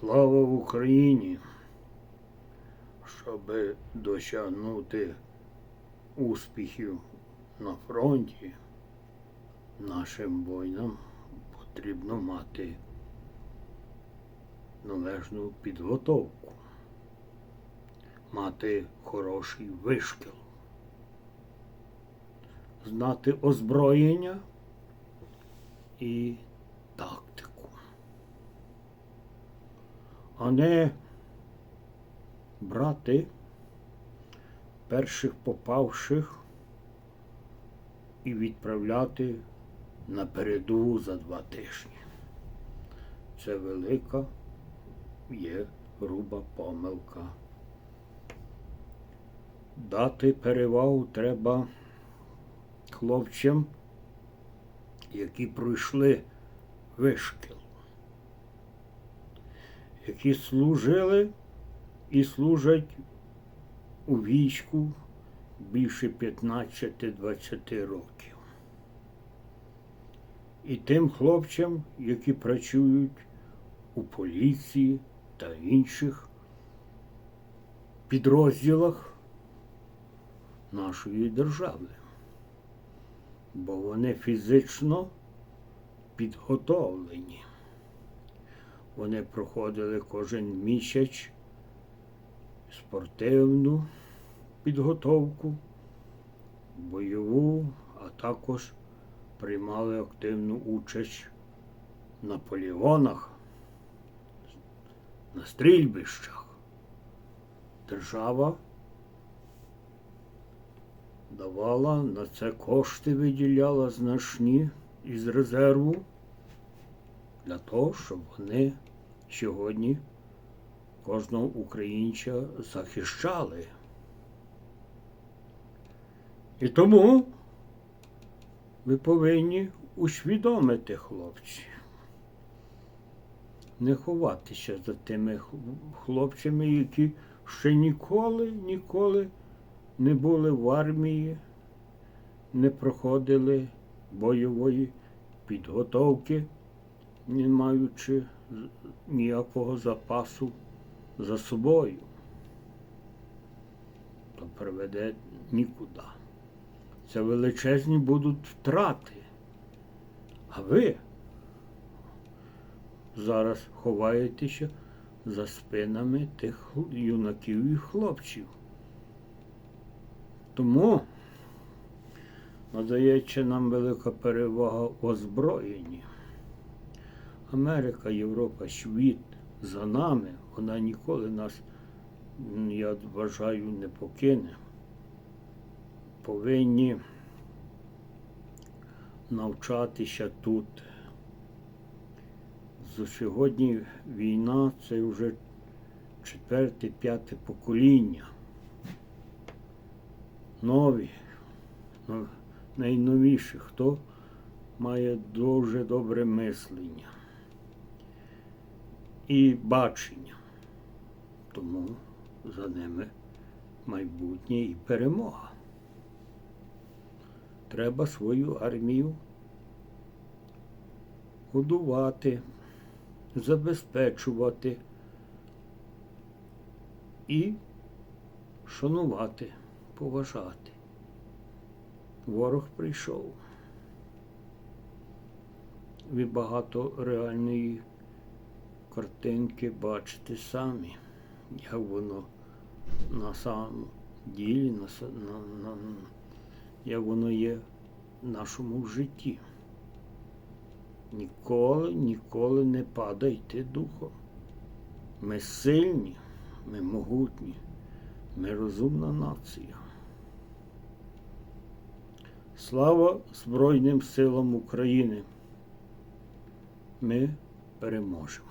Слава Україні! Щоб досягнути успіхів на фронті, нашим воїнам потрібно мати належну підготовку, мати хороший вишкіл, знати озброєння і а не брати перших попавших і відправляти на передову за два тижні. Це велика є груба помилка. Дати перевагу треба хлопцям, які пройшли вишкіл які служили і служать у війську більше 15-20 років. І тим хлопцям, які працюють у поліції та інших підрозділах нашої держави, бо вони фізично підготовлені. Вони проходили кожен місяць спортивну підготовку, бойову, а також приймали активну участь на полігонах, на стрільбищах. Держава давала на це кошти, виділяла значні із резерву для того, щоб вони сьогодні кожного українця захищали. І тому ви повинні усвідомити, хлопці, не ховатися за тими хлопцями, які ще ніколи, ніколи не були в армії, не проходили бойової підготовки не маючи ніякого запасу за собою, то приведе нікуди. Це величезні будуть втрати. А ви зараз ховаєтеся за спинами тих юнаків і хлопців. Тому надається нам велика перевага в озброєнні. Америка, Європа, світ за нами, вона ніколи нас, я вважаю, не покине. Повинні навчатися тут. Сьогодні війна це вже четверте, п'яте покоління. Нові, найновіші, хто має дуже добре мислення і бачення. Тому за ними майбутнє і перемога. Треба свою армію годувати, забезпечувати і шанувати, поважати. Ворог прийшов. Ви багато реальної картинки бачите самі, як воно на самому ділі, на, на, на, як воно є в нашому житті. Ніколи, ніколи не падайте духом. Ми сильні, ми могутні, ми розумна нація. Слава Збройним силам України! Ми переможемо.